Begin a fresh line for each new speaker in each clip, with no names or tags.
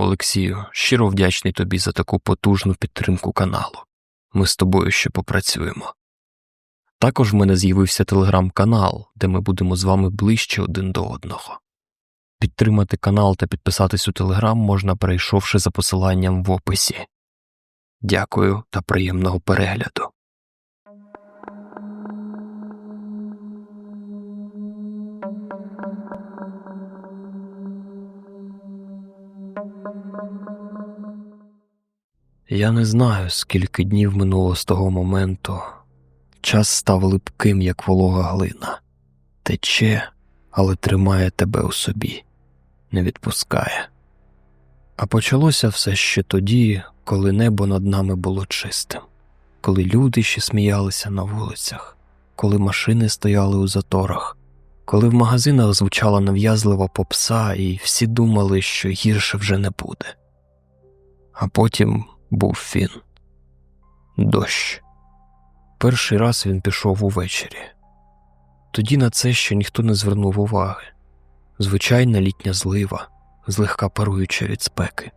Олексію, щиро вдячний тобі за таку потужну підтримку каналу. Ми з тобою ще попрацюємо. Також в мене з'явився телеграм-канал, де ми будемо з вами ближче один до одного. Підтримати канал та підписатись у телеграм можна, перейшовши за посиланням в описі. Дякую та приємного перегляду. Я не знаю, скільки днів минуло з того моменту. Час став липким, як волога глина, тече, але тримає тебе у собі, не відпускає. А почалося все ще тоді, коли небо над нами було чистим, коли люди ще сміялися на вулицях, коли машини стояли у заторах, коли в магазинах звучала нав'язлива попса, і всі думали, що гірше вже не буде. А потім був він дощ. Перший раз він пішов увечері. Тоді на це ще ніхто не звернув уваги звичайна літня злива, злегка паруюча від спеки.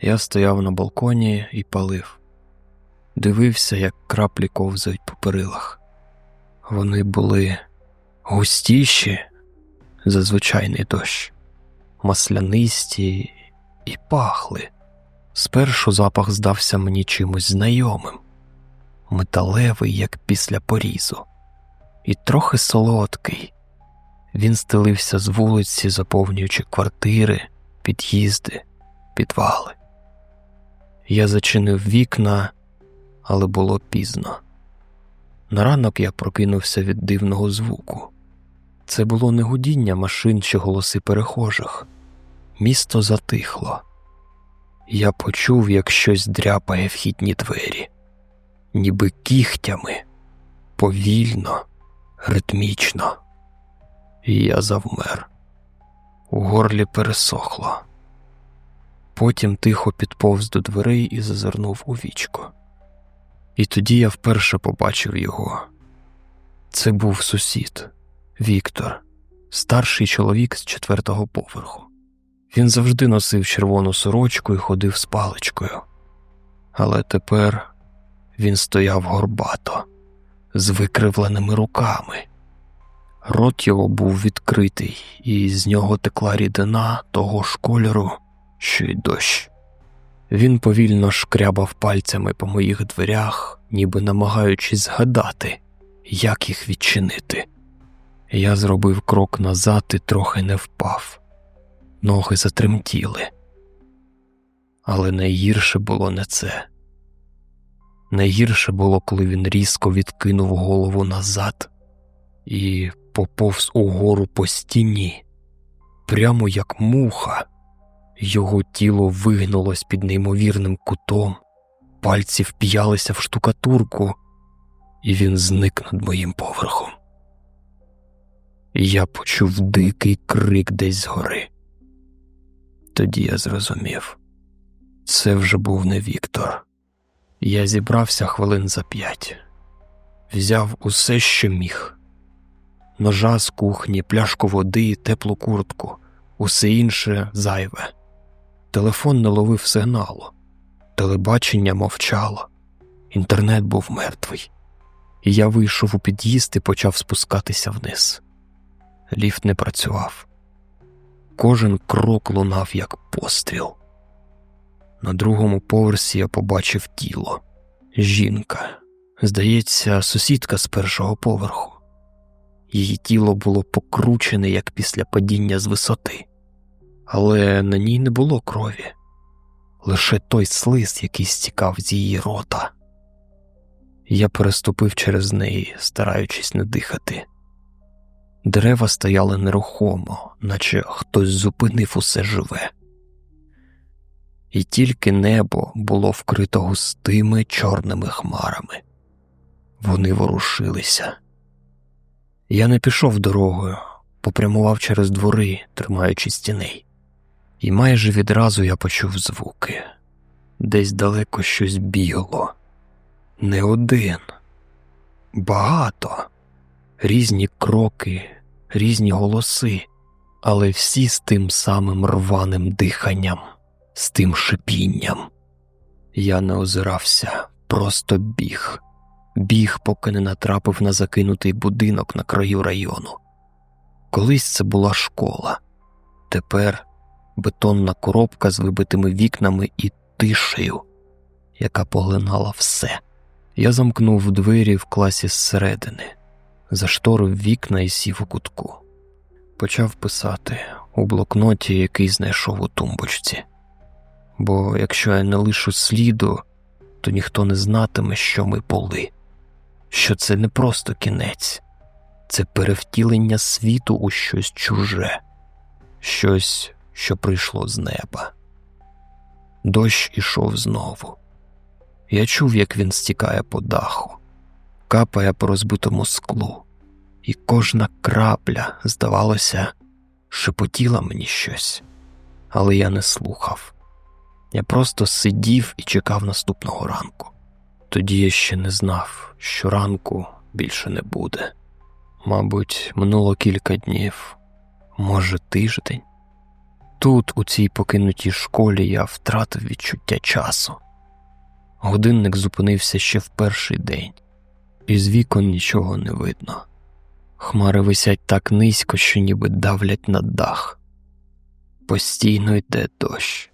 Я стояв на балконі і палив, дивився, як краплі ковзають по перилах. Вони були густіші за звичайний дощ, маслянисті і пахли. Спершу запах здався мені чимось знайомим, металевий, як після порізу, і трохи солодкий. Він стелився з вулиці, заповнюючи квартири, під'їзди, підвали. Я зачинив вікна, але було пізно. На ранок я прокинувся від дивного звуку. Це було не гудіння машин чи голоси перехожих. Місто затихло. Я почув, як щось дряпає вхідні двері, ніби кігтями, повільно, ритмічно. І я завмер. У горлі пересохло. Потім тихо підповз до дверей і зазирнув у вічко. І тоді я вперше побачив його. Це був сусід Віктор, старший чоловік з четвертого поверху. Він завжди носив червону сорочку і ходив з паличкою. Але тепер він стояв горбато, з викривленими руками. Рот його був відкритий, і з нього текла рідина того ж кольору, що й дощ. Він повільно шкрябав пальцями по моїх дверях, ніби намагаючись згадати, як їх відчинити. Я зробив крок назад і трохи не впав ноги затремтіли. Але найгірше було не це. Найгірше було, коли він різко відкинув голову назад і поповз угору по стіні, прямо як муха, його тіло вигнулось під неймовірним кутом, пальці вп'ялися в штукатурку, і він зник над моїм поверхом. Я почув дикий крик десь згори. Тоді я зрозумів це вже був не Віктор. Я зібрався хвилин за п'ять, взяв усе, що міг ножа з кухні, пляшку води, теплу куртку, усе інше зайве. Телефон не ловив сигналу, телебачення мовчало, інтернет був мертвий. І я вийшов у під'їзд і почав спускатися вниз. Ліфт не працював. Кожен крок лунав, як постріл. На другому поверсі я побачив тіло. Жінка, здається, сусідка з першого поверху. Її тіло було покручене, як після падіння з висоти, але на ній не було крові, лише той слиз, який стікав з її рота. Я переступив через неї, стараючись не дихати. Дерева стояли нерухомо, наче хтось зупинив усе живе, і тільки небо було вкрито густими чорними хмарами. Вони ворушилися. Я не пішов дорогою, попрямував через двори, тримаючи стіней, і майже відразу я почув звуки. Десь далеко щось бігло, не один, багато різні кроки, різні голоси, але всі з тим самим рваним диханням, з тим шипінням. Я не озирався, просто біг, біг, поки не натрапив на закинутий будинок на краю району. Колись це була школа, тепер бетонна коробка з вибитими вікнами і тишею, яка поглинала все. Я замкнув двері в класі зсередини, зашторив вікна і сів у кутку. Почав писати у блокноті, який знайшов у тумбочці. Бо якщо я не лишу сліду, то ніхто не знатиме, що ми були, що це не просто кінець, це перевтілення світу у щось чуже, щось, що прийшло з неба. Дощ ішов знову. Я чув, як він стікає по даху, капає по розбитому склу, і кожна крапля, здавалося, шепотіла мені щось, але я не слухав. Я просто сидів і чекав наступного ранку. Тоді я ще не знав, що ранку більше не буде. Мабуть, минуло кілька днів, може, тиждень. Тут, у цій покинутій школі, я втратив відчуття часу. Годинник зупинився ще в перший день, із вікон нічого не видно. Хмари висять так низько, що ніби давлять на дах. Постійно йде дощ,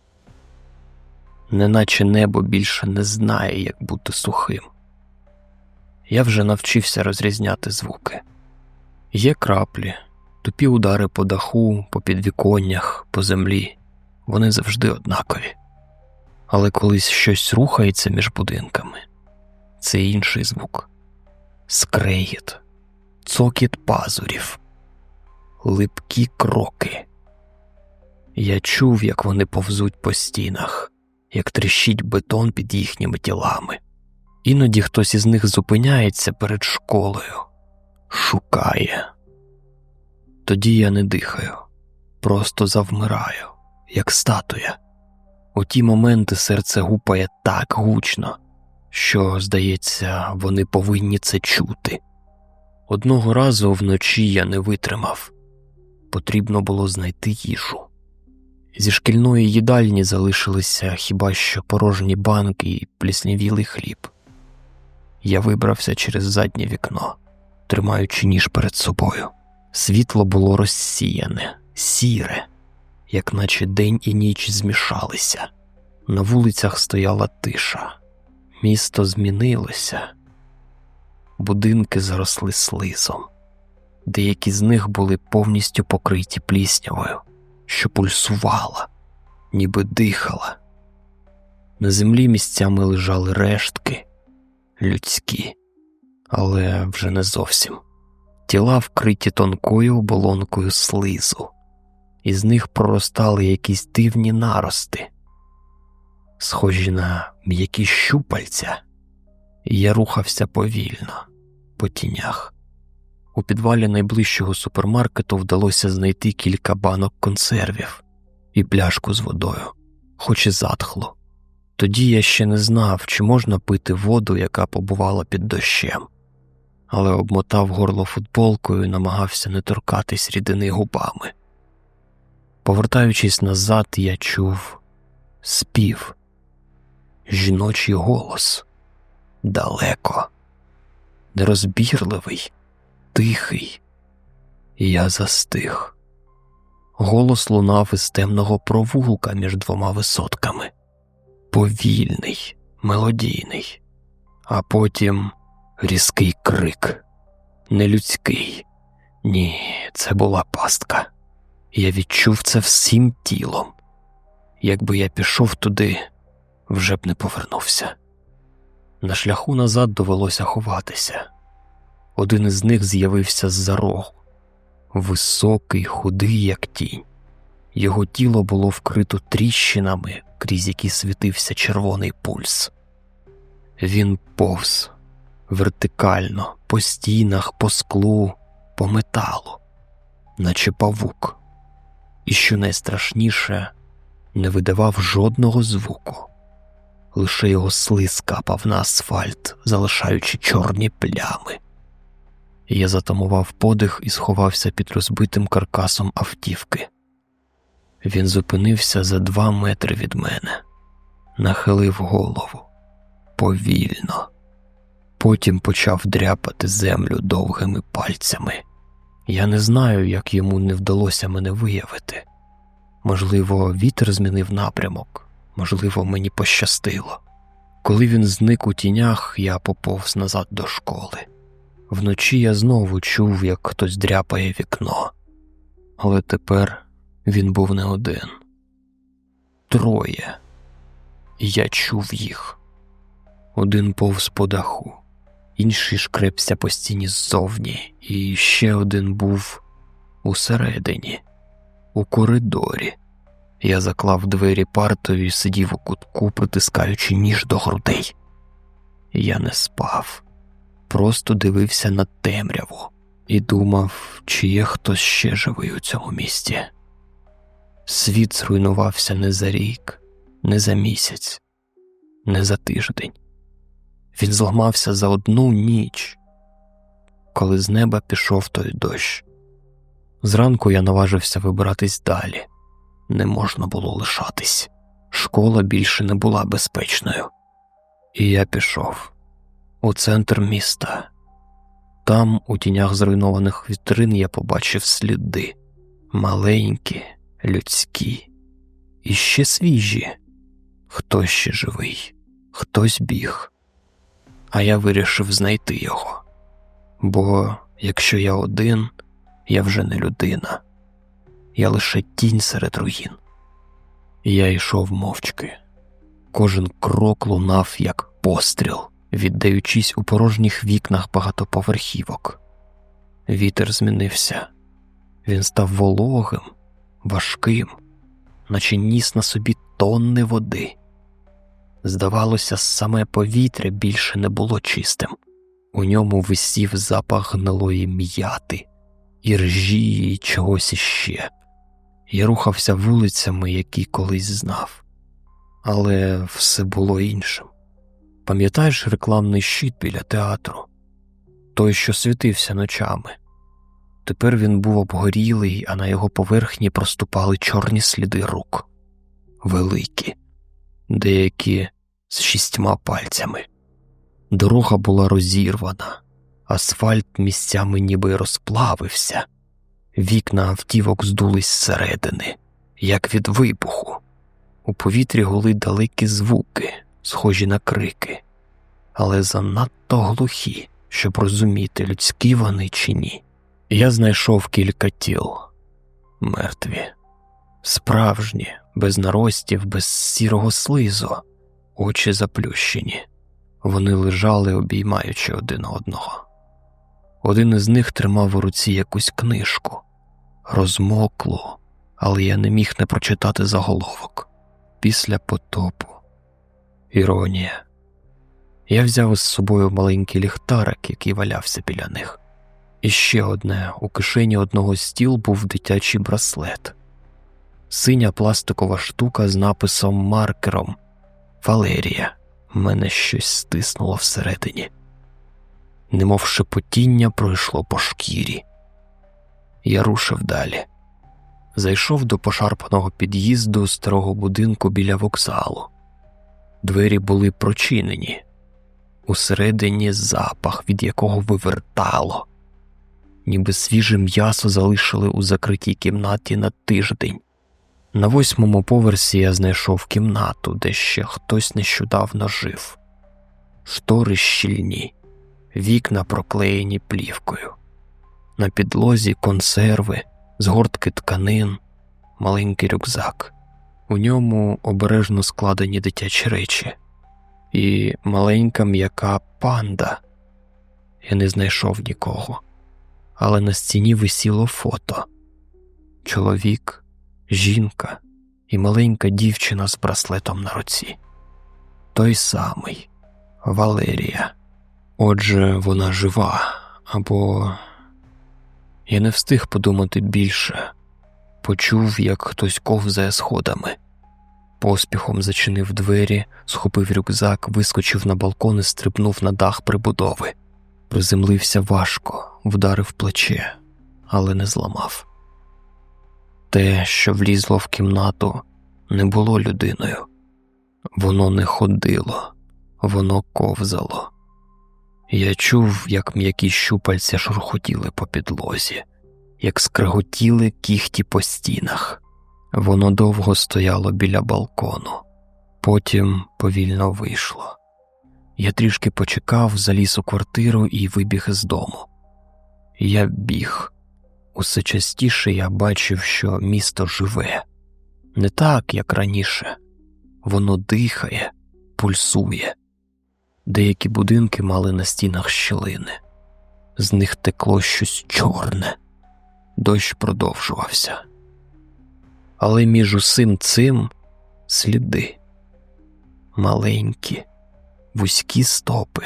неначе небо більше не знає, як бути сухим. Я вже навчився розрізняти звуки. Є краплі, тупі удари по даху, по підвіконнях, по землі, вони завжди однакові. Але колись щось рухається між будинками, це інший звук, скрегіт, цокіт пазурів, липкі кроки. Я чув, як вони повзуть по стінах, як тріщить бетон під їхніми тілами. Іноді хтось із них зупиняється перед школою, шукає. Тоді я не дихаю, просто завмираю, як статуя. У ті моменти серце гупає так гучно, що, здається, вони повинні це чути. Одного разу вночі я не витримав потрібно було знайти їжу. Зі шкільної їдальні залишилися хіба що порожні банки і пліснявілий хліб. Я вибрався через заднє вікно, тримаючи ніж перед собою. Світло було розсіяне, сіре, як наче день і ніч змішалися. На вулицях стояла тиша, місто змінилося, будинки заросли слизом, деякі з них були повністю покриті пліснявою, що пульсувала, ніби дихала. На землі місцями лежали рештки людські, але вже не зовсім. Тіла вкриті тонкою оболонкою слизу, із них проростали якісь дивні нарости, схожі на м'які щупальця, я рухався повільно, по тінях. У підвалі найближчого супермаркету вдалося знайти кілька банок консервів і пляшку з водою, хоч і затхло. Тоді я ще не знав, чи можна пити воду, яка побувала під дощем, але обмотав горло футболкою і намагався не торкатись рідини губами. Повертаючись назад, я чув спів, жіночий голос далеко, нерозбірливий, тихий, я застиг. Голос лунав із темного провулка між двома висотками повільний, мелодійний, а потім різкий крик, нелюдський. Ні, це була пастка. Я відчув це всім тілом. Якби я пішов туди, вже б не повернувся. На шляху назад довелося ховатися. Один із них з'явився з-за рогу, високий, худий, як тінь. Його тіло було вкрито тріщинами, крізь які світився червоний пульс. Він повз вертикально, по стінах, по склу, по металу, наче павук, і, що найстрашніше, не видавав жодного звуку, лише його слиз капав на асфальт, залишаючи чорні плями. Я затамував подих і сховався під розбитим каркасом автівки. Він зупинився за два метри від мене, нахилив голову повільно, потім почав дряпати землю довгими пальцями. Я не знаю, як йому не вдалося мене виявити. Можливо, вітер змінив напрямок, можливо, мені пощастило. Коли він зник у тінях, я поповз назад до школи. Вночі я знову чув, як хтось дряпає вікно, але тепер він був не один. Троє. Я чув їх. Один повз по даху, інший шкрепся по стіні ззовні, і ще один був усередині, у коридорі. Я заклав двері партою і сидів у кутку, притискаючи ніж до грудей. Я не спав, просто дивився на темряву і думав, чи є хтось ще живий у цьому місті. Світ зруйнувався не за рік, не за місяць, не за тиждень. Він зламався за одну ніч, коли з неба пішов той дощ. Зранку я наважився вибиратись далі. Не можна було лишатись. Школа більше не була безпечною. І я пішов у центр міста. Там, у тінях зруйнованих вітрин, я побачив сліди маленькі, людські і ще свіжі. Хтось ще живий, хтось біг а я вирішив знайти його. Бо якщо я один, я вже не людина, я лише тінь серед руїн. Я йшов мовчки, кожен крок лунав, як постріл, віддаючись у порожніх вікнах багатоповерхівок. Вітер змінився, він став вологим, важким, наче ніс на собі тонни води. Здавалося, саме повітря більше не було чистим, у ньому висів запах гнилої м'яти, і ржі, і чогось іще. Я рухався вулицями, які колись знав, але все було іншим. Пам'ятаєш рекламний щит біля театру, той, що світився ночами. Тепер він був обгорілий, а на його поверхні проступали чорні сліди рук, великі, деякі з шістьма пальцями. Дорога була розірвана, асфальт місцями ніби розплавився, вікна автівок здулись зсередини, як від вибуху. У повітрі гули далекі звуки, схожі на крики, але занадто глухі, щоб розуміти, людські вони чи ні. Я знайшов кілька тіл мертві, справжні, без наростів, без сірого слизу очі заплющені, вони лежали, обіймаючи один одного. Один із них тримав у руці якусь книжку, розмоклу, але я не міг не прочитати заголовок. Після потопу. Іронія. Я взяв із собою маленький ліхтарик, який валявся біля них. І ще одне. У кишені одного з стіл був дитячий браслет, синя пластикова штука з написом маркером Валерія, мене щось стиснуло всередині, немов шепотіння пройшло по шкірі. Я рушив далі, зайшов до пошарпаного під'їзду старого будинку біля вокзалу. Двері були прочинені, усередині запах, від якого вивертало, ніби свіже м'ясо залишили у закритій кімнаті на тиждень. На восьмому поверсі я знайшов кімнату, де ще хтось нещодавно жив, штори щільні, вікна проклеєні плівкою, на підлозі консерви, згортки тканин, маленький рюкзак, у ньому обережно складені дитячі речі, і маленька м'яка панда. Я не знайшов нікого, але на стіні висіло фото. Чоловік жінка і маленька дівчина з браслетом на руці. Той самий Валерія. Отже, вона жива, або я не встиг подумати більше, почув, як хтось ковзає сходами. Поспіхом зачинив двері, схопив рюкзак, вискочив на балкон і стрибнув на дах прибудови. Приземлився важко, вдарив плече, але не зламав. Те, що влізло в кімнату, не було людиною. Воно не ходило, воно ковзало. Я чув, як м'які щупальця шурхотіли по підлозі, як скриготіли кіхті по стінах. Воно довго стояло біля балкону, потім повільно вийшло. Я трішки почекав, заліз у квартиру і вибіг з дому. Я біг. Усе частіше я бачив, що місто живе, не так, як раніше, воно дихає, пульсує. Деякі будинки мали на стінах щілини, з них текло щось чорне, дощ продовжувався. Але між усім цим сліди маленькі, вузькі стопи,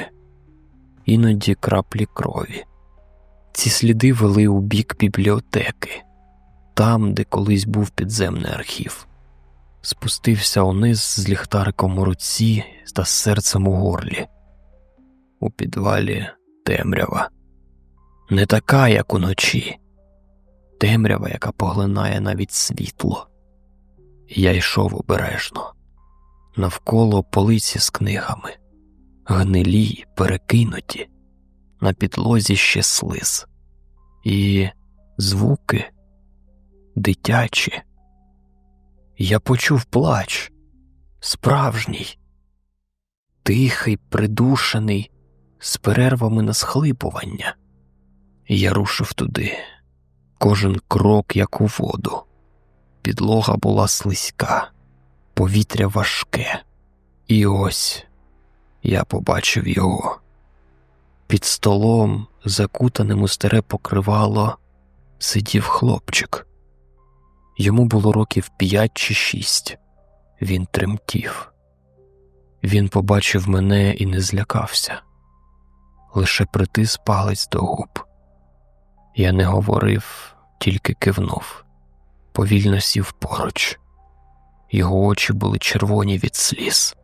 іноді краплі крові. Ці сліди вели у бік бібліотеки, там, де колись був підземний архів. Спустився униз з ліхтариком у руці та серцем у горлі. У підвалі темрява, не така, як уночі, темрява, яка поглинає навіть світло. Я йшов обережно, навколо полиці з книгами, гнилі, перекинуті на підлозі ще слиз, і звуки дитячі. Я почув плач, справжній, тихий, придушений, з перервами на схлипування. Я рушив туди, кожен крок, як у воду. Підлога була слизька, повітря важке, і ось я побачив його. Під столом, закутаним у старе покривало, сидів хлопчик. Йому було років п'ять чи шість. Він тремтів. Він побачив мене і не злякався, лише притис палець до губ. Я не говорив, тільки кивнув, повільно сів поруч. Його очі були червоні від сліз,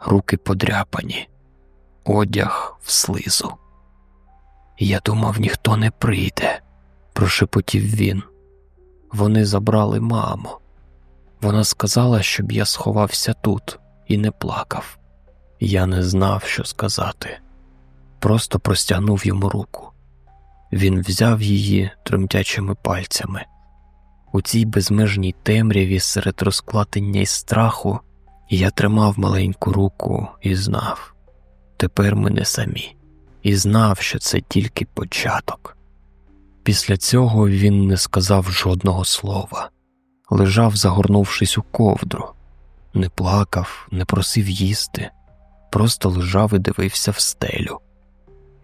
руки подряпані одяг в слизу. Я думав, ніхто не прийде, прошепотів він. Вони забрали маму. Вона сказала, щоб я сховався тут і не плакав. Я не знав, що сказати, просто простягнув йому руку. Він взяв її тремтячими пальцями. У цій безмежній темряві серед розклатення і страху я тримав маленьку руку і знав, Тепер ми не самі, і знав, що це тільки початок. Після цього він не сказав жодного слова, лежав, загорнувшись у ковдру, не плакав, не просив їсти, просто лежав і дивився в стелю.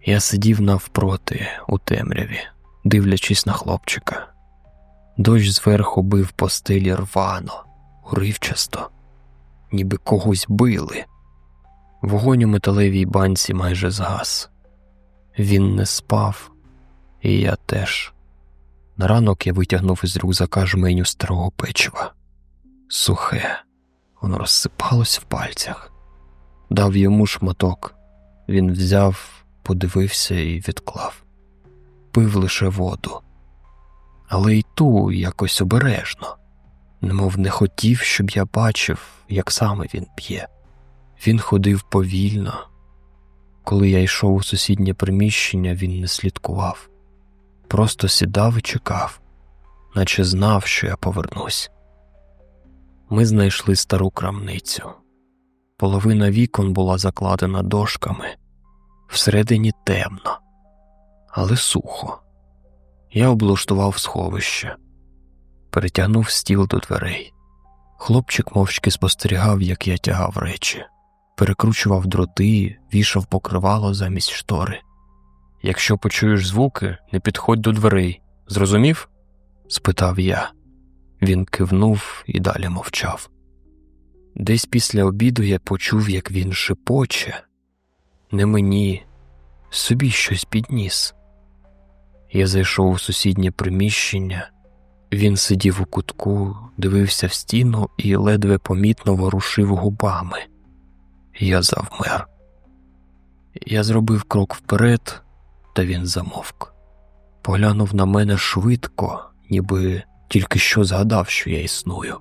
Я сидів навпроти у темряві, дивлячись на хлопчика. Дощ зверху бив по стелі рвано, уривчасто, ніби когось били. Вогонь у металевій банці майже згас. Він не спав, і я теж. На ранок я витягнув із рюкзака жменю старого печива. Сухе, воно розсипалось в пальцях, дав йому шматок. Він взяв, подивився і відклав, пив лише воду, але й ту якось обережно, немов не хотів, щоб я бачив, як саме він п'є. Він ходив повільно. Коли я йшов у сусіднє приміщення, він не слідкував, просто сідав і чекав, наче знав, що я повернусь. Ми знайшли стару крамницю. Половина вікон була закладена дошками, всередині темно, але сухо. Я облаштував сховище, перетягнув стіл до дверей. Хлопчик мовчки спостерігав, як я тягав речі перекручував дроти, вішав покривало замість штори. Якщо почуєш звуки, не підходь до дверей. Зрозумів? спитав я. Він кивнув і далі мовчав. Десь після обіду я почув, як він шепоче, не мені, собі щось підніс. Я зайшов у сусіднє приміщення, він сидів у кутку, дивився в стіну і ледве помітно ворушив губами. Я завмер. Я зробив крок вперед, та він замовк. Поглянув на мене швидко, ніби тільки що згадав, що я існую.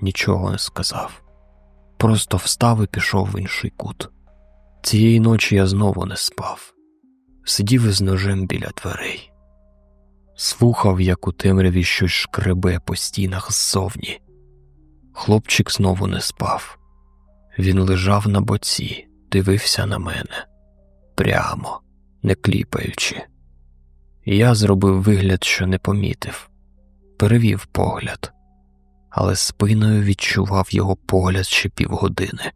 Нічого не сказав. Просто встав і пішов в інший кут. Цієї ночі я знову не спав, сидів із ножем біля дверей, слухав, як у темряві щось шкребе по стінах ззовні. Хлопчик знову не спав. Він лежав на боці, дивився на мене прямо, не кліпаючи. Я зробив вигляд, що не помітив, перевів погляд, але спиною відчував його погляд ще півгодини.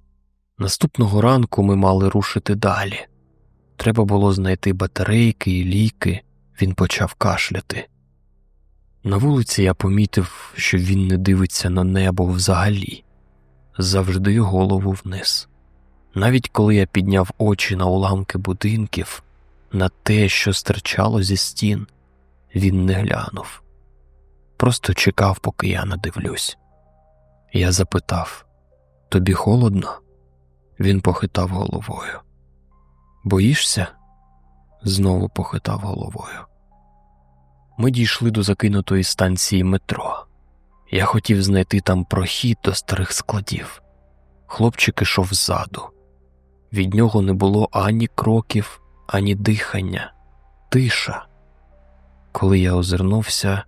Наступного ранку ми мали рушити далі. Треба було знайти батарейки і ліки, він почав кашляти. На вулиці я помітив, що він не дивиться на небо взагалі, завжди голову вниз. Навіть коли я підняв очі на уламки будинків, на те, що стирчало зі стін, він не глянув, просто чекав, поки я надивлюсь. Я запитав тобі холодно? Він похитав головою. Боїшся? Знову похитав головою. Ми дійшли до закинутої станції метро. Я хотів знайти там прохід до старих складів. Хлопчик ішов ззаду. Від нього не було ані кроків, ані дихання, тиша. Коли я озирнувся,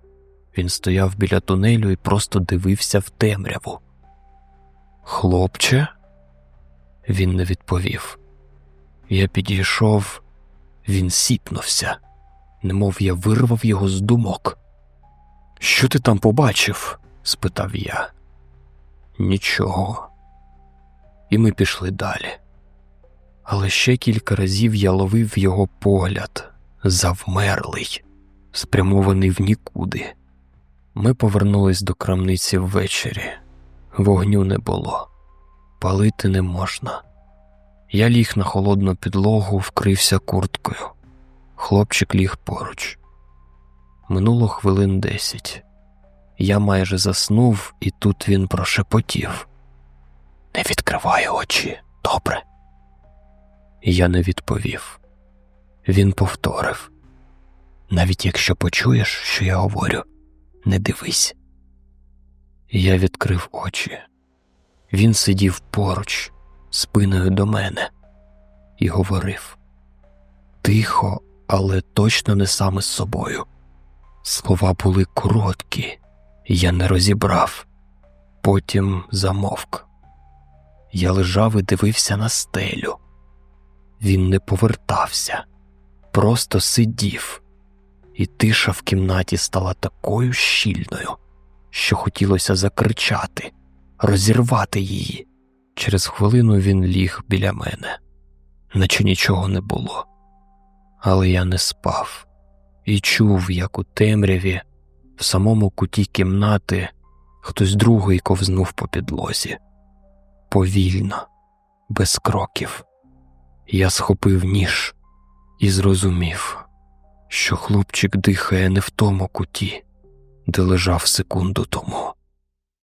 він стояв біля тунелю і просто дивився в темряву. Хлопче, він не відповів. Я підійшов, він сіпнувся, немов я вирвав його з думок. Що ти там побачив? спитав я. Нічого. І ми пішли далі. Але ще кілька разів я ловив його погляд, завмерлий, спрямований в нікуди. Ми повернулись до крамниці ввечері. Вогню не було, палити не можна. Я ліг на холодну підлогу, вкрився курткою. Хлопчик ліг поруч. Минуло хвилин десять. Я майже заснув, і тут він прошепотів. Не відкривай очі, добре. Я не відповів. Він повторив навіть якщо почуєш, що я говорю, не дивись. Я відкрив очі. Він сидів поруч, спиною до мене, і говорив тихо, але точно не саме з собою. Слова були короткі, я не розібрав, потім замовк. Я лежав і дивився на стелю. Він не повертався, просто сидів, і тиша в кімнаті стала такою щільною, що хотілося закричати, розірвати її. Через хвилину він ліг біля мене, наче нічого не було. Але я не спав і чув, як у темряві, в самому куті кімнати, хтось другий ковзнув по підлозі. Повільно, без кроків. Я схопив ніж і зрозумів, що хлопчик дихає не в тому куті, де лежав секунду тому.